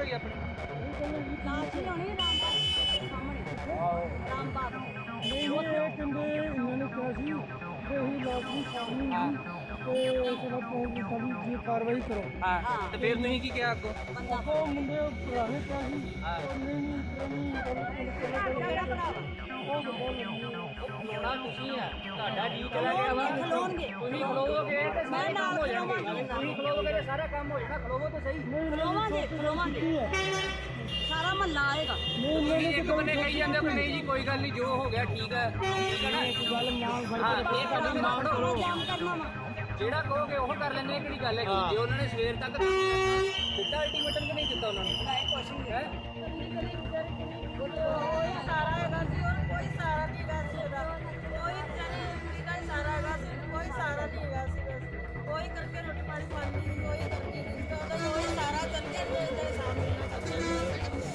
ਕਿੱਥੇ ਗਈ ਆਪਣੀ ਲਾਸ਼ ਲਿਆਉਣੀ ਰਾਮਬਾਗ ਸਾਹਮਣੇ ਰਾਮਬਾਗ ਨਹੀਂ ਇਹ ਕਹਿੰਦੇ ਇਹਨਾਂ ਨੇ ਕਿਹਾ ਸੀ ਕਿ ਇਹ ਲਾਸ਼ ਨੂੰ ਸ਼ਾਮੀ ਤੇ ਚਲੋ ਕੋਈ ਕਦੀ ਜੀ ਕਾਰਵਾਈ ਕਰੋ ਹਾਂ ਤੇ ਫਿਰ ਤੁਸੀਂ ਕੀ ਕਿਹਾ ਅੱਗੋਂ ਬੰਦਾ ਉਹ ਮੁੰਡੇ ਪੁਰਾਣੇ ਕਿਹਾ ਸੀ ਉਹ ਨਹੀਂ ਨਹੀਂ ਨਹੀਂ ਉਹ ਬੋਲ ਖਲੋਣਾ ਤੁਸੀਂ ਆ। ਤੁਹਾਡਾ ਜੀ ਚਲਾ ਗਿਆ। ਵਾ ਖਲੋਣਗੇ। ਤੁਸੀਂ ਖਲੋਵੋਗੇ ਤੇ ਮੈਂ ਸਾਰੇ ਨਾਲ ਕੰਮ ਹੋ ਖਲੋਵਾਂਗੀ। ਤੁਸੀਂ ਖਲੋਵੋਗੇ ਤੇ ਸਾਰਾ ਕੰਮ ਹੋ ਜਾਣਾ। ਖਲੋਵੋ ਤੇ ਸਹੀ। ਖਲੋਵਾਂਗੇ ਖਲੋਵਾਂਗੇ। ਸਾਰਾ ਮਹੱਲਾ ਆਏਗਾ। ਇੱਕ ਬੰਨੇ ਕਹੀ ਜਾਂਦੇ ਕਿ ਨਹੀਂ ਜੀ ਕੋਈ ਗੱਲ ਨਹੀਂ ਜੋ ਹੋ ਗਿਆ ਠੀਕ ਹੈ। ਜਿਹੜਾ ਕਹੋਗੇ ਉਹ ਕਰ ਲੈਂਦੇ ਕਿਹੜੀ ਗੱਲ ਹੈ? ਜੇ ਉਹਨਾਂ ਨੇ ਸਵੇਰ ਤੱਕ ਦਿੱਤਾ ਅਲਟੀਮੇਟਮ ਕਿ ਨਹੀਂ ਦਿੱਤਾ ਉਹਨਾਂ ਨੇ? ਨਹੀਂ ਹੈ? ਕੋਈ ਸਾਰਾ ਹੈਗਾ ਸੀ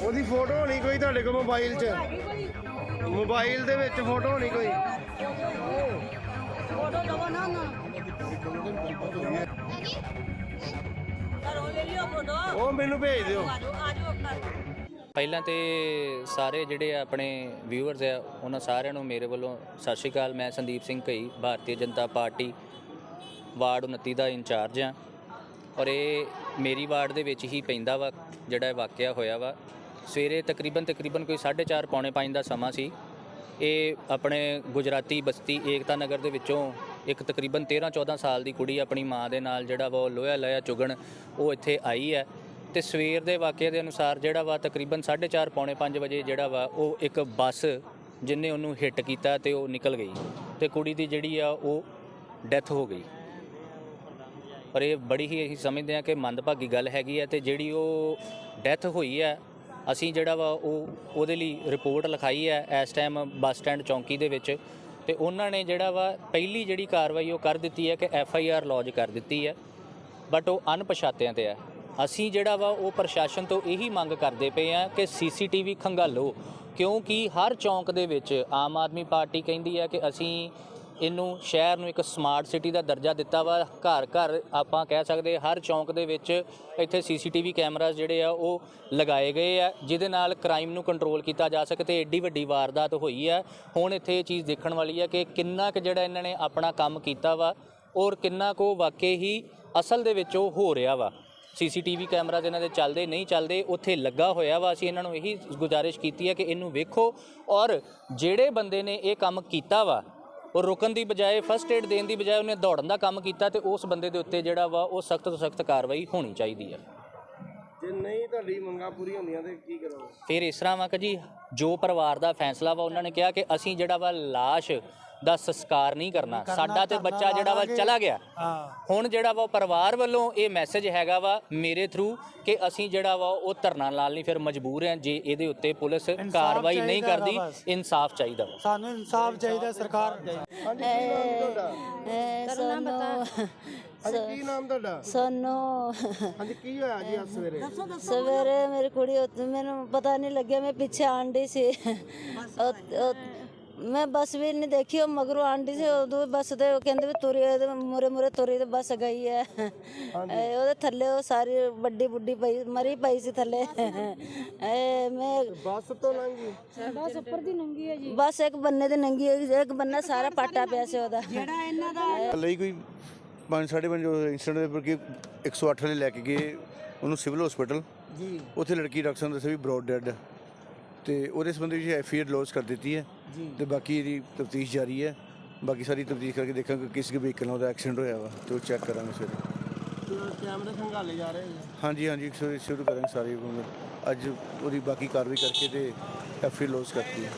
ਉਹਦੀ ਫੋਟੋ ਹੋਣੀ ਕੋਈ ਤੁਹਾਡੇ ਕੋਲ ਮੋਬਾਈਲ 'ਚ? ਮੋਬਾਈਲ ਦੇ ਵਿੱਚ ਫੋਟੋ ਹੋਣੀ ਕੋਈ? ਫੋਟੋ ਦਵੋ ਨਾ ਨਾ ਉਹ ਮੈਨੂੰ ਭੇਜ ਦਿਓ। ਪਹਿਲਾਂ ਤੇ ਸਾਰੇ ਜਿਹੜੇ ਆਪਣੇ ਵਿਊਅਰਸ ਆ, ਉਹਨਾਂ ਸਾਰਿਆਂ ਨੂੰ ਮੇਰੇ ਵੱਲੋਂ ਸਤਿ ਸ਼੍ਰੀ ਅਕਾਲ। ਮੈਂ ਸੰਦੀਪ ਸਿੰਘ ਘਈ, ਭਾਰਤੀ ਜਨਤਾ ਪਾਰਟੀ ਵਾਰਡ 29 ਦਾ ਇੰਚਾਰਜ ਆ ਔਰ ਇਹ ਮੇਰੀ ਵਾਰਡ ਦੇ ਵਿੱਚ ਹੀ ਪੈਂਦਾ ਵਾ, ਜਿਹੜਾ ਇਹ ਵਾਕਿਆ ਹੋਇਆ ਵਾ। ਸਵੇਰੇ ਤਕਰੀਬਨ ਤਕਰੀਬਨ ਕੋਈ 4:30 ਪੌਣੇ 5 ਦਾ ਸਮਾਂ ਸੀ। ਇਹ ਆਪਣੇ ਗੁਜਰਾਤੀ ਬਸਤੀ ਏਕਤਾ ਨਗਰ ਦੇ ਵਿੱਚੋਂ ਇੱਕ ਤਕਰੀਬਨ 13 14 ਸਾਲ ਦੀ ਕੁੜੀ ਆਪਣੀ ਮਾਂ ਦੇ ਨਾਲ ਜਿਹੜਾ ਵਾ ਉਹ ਲੋਹਾ ਲਿਆ ਚੁਗਣ ਉਹ ਇੱਥੇ ਆਈ ਹੈ ਤੇ ਸਵੇਰ ਦੇ ਵਾਕਿਆ ਦੇ ਅਨੁਸਾਰ ਜਿਹੜਾ ਵਾ ਤਕਰੀਬਨ 4:30 ਪੌਣੇ 5 ਵਜੇ ਜਿਹੜਾ ਵਾ ਉਹ ਇੱਕ ਬੱਸ ਜਿਨੇ ਉਹਨੂੰ ਹਿੱਟ ਕੀਤਾ ਤੇ ਉਹ ਨਿਕਲ ਗਈ ਤੇ ਕੁੜੀ ਦੀ ਜਿਹੜੀ ਆ ਉਹ ਡੈਥ ਹੋ ਗਈ। ਪਰ ਇਹ ਬੜੀ ਹੀ ਅਸੀਂ ਸਮਝਦੇ ਹਾਂ ਕਿ ਮੰਦਭਾਗੀ ਗੱਲ ਹੈਗੀ ਹੈ ਤੇ ਜਿਹੜੀ ਉਹ ਡੈਥ ਹੋਈ ਹੈ ਅਸੀਂ ਜਿਹੜਾ ਵਾ ਉਹ ਉਹਦੇ ਲਈ ਰਿਪੋਰਟ ਲਿਖਾਈ ਹੈ ਇਸ ਟਾਈਮ ਬੱਸ ਸਟੈਂਡ ਚੌਂਕੀ ਦੇ ਵਿੱਚ ਤੇ ਉਹਨਾਂ ਨੇ ਜਿਹੜਾ ਵਾ ਪਹਿਲੀ ਜਿਹੜੀ ਕਾਰਵਾਈ ਉਹ ਕਰ ਦਿੱਤੀ ਹੈ ਕਿ ਐਫ ਆਈ ਆਰ ਲੌਜ ਕਰ ਦਿੱਤੀ ਹੈ ਬਟ ਉਹ ਅਣਪਛਾਤਿਆਂ ਤੇ ਹੈ। ਅਸੀਂ ਜਿਹੜਾ ਵਾ ਉਹ ਪ੍ਰਸ਼ਾਸਨ ਤੋਂ ਇਹੀ ਮੰਗ ਕਰਦੇ ਪਏ ਆ ਕਿ ਸੀਸੀਟੀਵੀ ਖੰਗਾਲੋ, ਕਿਉਂਕਿ ਹਰ ਚੌਂਕ ਦੇ ਵਿੱਚ ਆਮ ਆਦਮੀ ਪਾਰਟੀ ਕਹਿੰਦੀ ਹੈ ਕਿ ਅਸੀਂ ਇਹਨੂੰ ਸ਼ਹਿਰ ਨੂੰ ਇੱਕ ਸਮਾਰਟ ਸਿਟੀ ਦਾ ਦਰਜਾ ਦਿੱਤਾ ਵਾ। ਘਰ ਘਰ ਆਪਾਂ ਕਹਿ ਸਕਦੇ ਹਰ ਚੌਂਕ ਦੇ ਵਿੱਚ ਇੱਥੇ ਸੀਸੀਟੀਵੀ ਕੈਮਰਾਜ਼ ਜਿਹੜੇ ਆ ਉਹ ਲਗਾਏ ਗਏ ਆ, ਜਿਹਦੇ ਨਾਲ ਕ੍ਰਾਈਮ ਨੂੰ ਕੰਟਰੋਲ ਕੀਤਾ ਜਾ ਸਕੇ ਤੇ ਏਡੀ ਵੱਡੀ ਵਾਰਦਾਤ ਹੋਈ ਆ। ਹੁਣ ਇੱਥੇ ਇਹ ਚੀਜ਼ ਦੇਖਣ ਵਾਲੀ ਹੈ ਕਿ ਕਿੰਨਾ ਕੁ ਜਿਹੜਾ ਇਹਨਾਂ ਨੇ ਆਪਣਾ ਕੰਮ ਕੀਤਾ ਵਾ ਔਰ ਕਿੰਨਾ ਕੁ ਵਾਕਈ ਹੀ ਅਸਲ ਦੇ ਵਿੱਚ ਉਹ ਹੋ ਰਿਹਾ ਵਾ। ਸੀਸੀਟੀਵੀ ਕੈਮਰਾਜ਼ ਇਹਨਾਂ ਦੇ ਚੱਲਦੇ ਨਹੀਂ ਚੱਲਦੇ ਉੱਥੇ ਲੱਗਾ ਹੋਇਆ ਵਾ। ਅਸੀਂ ਇਹਨਾਂ ਨੂੰ ਇਹੀ ਗੁਜ਼ਾਰਿਸ਼ ਕੀਤੀ ਹੈ ਕਿ ਇਹਨੂੰ ਵੇਖੋ ਔਰ ਜਿਹੜੇ ਬੰਦੇ ਨੇ ਇਹ ਕੰਮ ਕੀਤਾ ਵਾ ਉਹ ਰੁਕਣ ਦੀ ਬਜਾਏ ਫਸਟ ਏਡ ਦੇਣ ਦੀ ਬਜਾਏ ਉਹਨੇ ਦੌੜਨ ਦਾ ਕੰਮ ਕੀਤਾ ਤੇ ਉਸ ਬੰਦੇ ਦੇ ਉੱਤੇ ਜਿਹੜਾ ਵਾ ਉਹ ਸਖਤ ਤੋਂ ਸਖਤ ਕਾਰਵਾਈ ਹੋਣੀ ਚਾਹੀਦੀ ਹੈ ਜੇ ਨਹੀਂ ਤੁਹਾਡੀ ਮੰਗਾਂ ਪੂਰੀਆਂ ਹੁੰਦੀਆਂ ਤੇ ਕੀ ਕਰੋਗੇ ਫਿਰ ਇਸ ਤਰ੍ਹਾਂ ਵਾ ਕਿ ਜੀ ਜੋ ਪਰਿਵਾਰ ਦਾ ਫੈਸਲਾ ਵਾ ਉਹਨਾਂ ਨੇ ਕਿਹਾ ਕਿ ਅਸੀਂ ਜਿਹੜਾ ਵਾ ਲਾਸ਼ ਦਾ ਸੰਸਕਾਰ ਨਹੀਂ ਕਰਨਾ। ਸਾਡਾ ਤੇ ਬੱਚਾ ਜਿਹੜਾ ਵਾ ਚਲਾ ਗਿਆ। ਹੁਣ ਜਿਹੜਾ ਵਾ ਪਰਿਵਾਰ ਵੱਲੋਂ ਇਹ ਮੈਸੇਜ ਹੈਗਾ ਵਾ ਮੇਰੇ ਥਰੂ ਕਿ ਅਸੀਂ ਜਿਹੜਾ ਵਾ ਉਹ ਧਰਨਾ ਲਾਲ ਨਹੀਂ ਫਿਰ ਮਜਬੂਰ ਹਾਂ ਜੇ ਇਹਦੇ ਉੱਤੇ ਪੁਲਿਸ ਕਾਰਵਾਈ ਨਹੀਂ ਕਰਦੀ। ਇਨਸਾਫ ਚਾਹੀਦਾ ਵਾ। ਸਾਨੂੰ ਇਨਸਾਫ ਚਾਹੀਦਾ ਸਰਕਾਰ। ਹਾਂਜੀ ਕੀ ਨਾਮ ਤੁਹਾਡਾ? ਸੋਨੋ ਹਾਂਜੀ ਕੀ ਨਾਮ ਤੁਹਾਡਾ? ਸੋਨੋ ਹਾਂਜੀ ਕੀ ਹੋਇਆ ਜੀ ਅੱਜ ਸਵੇਰੇ? ਸਵੇਰੇ ਮੇਰੀ ਕੁੜੀ ਮੈਨੂੰ ਪਤਾ ਨਹੀਂ ਲੱਗਿਆ ਮੈਂ ਪਿੱਛੇ ਆਂਡੀ ਸੀ। ਮੈਂ ਬੱਸ ਵੀ ਨਹੀਂ ਦੇਖੀ ਉਹ ਮਗਰੋਂ ਆਂਡੀ ਸੀ ਉਦੋਂ ਬੱਸ ਤੇ ਉਹ ਕਹਿੰਦੇ ਵੀ ਤੁਰੀ ਮੁਰੇ ਮੁਰੇ ਤੁਰੀ ਤੇ ਬੱਸ ਗਈ ਹੈ ਇਹ ਉਹਦੇ ਥੱਲੇ ਉਹ ਸਾਰੀ ਵੱਡੀ ਬੁੱਢੀ ਪਈ ਮਰੀ ਪਈ ਸੀ ਥੱਲੇ। ਇਹ ਮੈਂ ਬੱਸ ਤੋਂ ਲੰਘੀ? ਬਸ ਇੱਕ ਬੰਨੇ ਤੇ ਨੰਗੀ ਹੋਈ, ਇੱਕ ਬੰਨਾ ਸਾਰਾ ਪਾਟਾ ਪਿਆ ਸੀ ਉਹਦਾ। ਲਈ ਕੋਈ 5:30 ਵਜੇ ਇੰਸੀਡੈਂਟ ਦੇ ਪਰ ਕਿ 108 ਵਾਲੇ ਲੈ ਕੇ ਗਏ ਉਹਨੂੰ ਸਿਵਲ ਹਸਪੀਟਲ ਜੀ। ਉੱਥੇ ਲੜਕੀ ਡਾਕਟਰ ਨੇ ਦੱਸਿਆ ਵੀ ਬ੍ਰੌਡ ਡੈਡ ਤੇ ਉਹਦੇ ਸੰਬੰਧੀ ਵਿੱਚ ਐਫ ਆਈ ਆਰ ਲੌਜ ਕਰ ਦਿੱਤੀ ਹੈ ਤੇ ਬਾਕੀ ਇਹਦੀ ਤਫਤੀਸ਼ ਜਾਰੀ ਹੈ। ਬਾਕੀ ਸਾਰੀ ਤਫਤੀਸ਼ ਕਰਕੇ ਦੇਖਾਂਗੇ ਕਿਸ ਵਹੀਕਲ ਨਾਲ ਉਹਦਾ ਐਕਸੀਡੈਂਟ ਹੋਇਆ ਵਾ ਤੇ ਉਹ ਚੈੱਕ ਕਰਾਂਗੇ ਸਵੇਰੇ ਕੈਮਰੇ ਖੰਗਾਲੇ ਜਾ ਰਹੇ ਜੀ ਹਾਂਜੀ ਹਾਂਜੀ ਸ਼ੁਰੂ ਸ਼ੁਰੂ ਕਰਾਂਗੇ ਸਾਰੇ ਅੱਜ ਉਹਦੀ ਬਾਕੀ ਕਾਰਵਾਈ ਕਰਕੇ ਤੇ ਐਫ ਆਈ ਆਰ ਲੌਜ ਕਰਤੀ ਹੈ।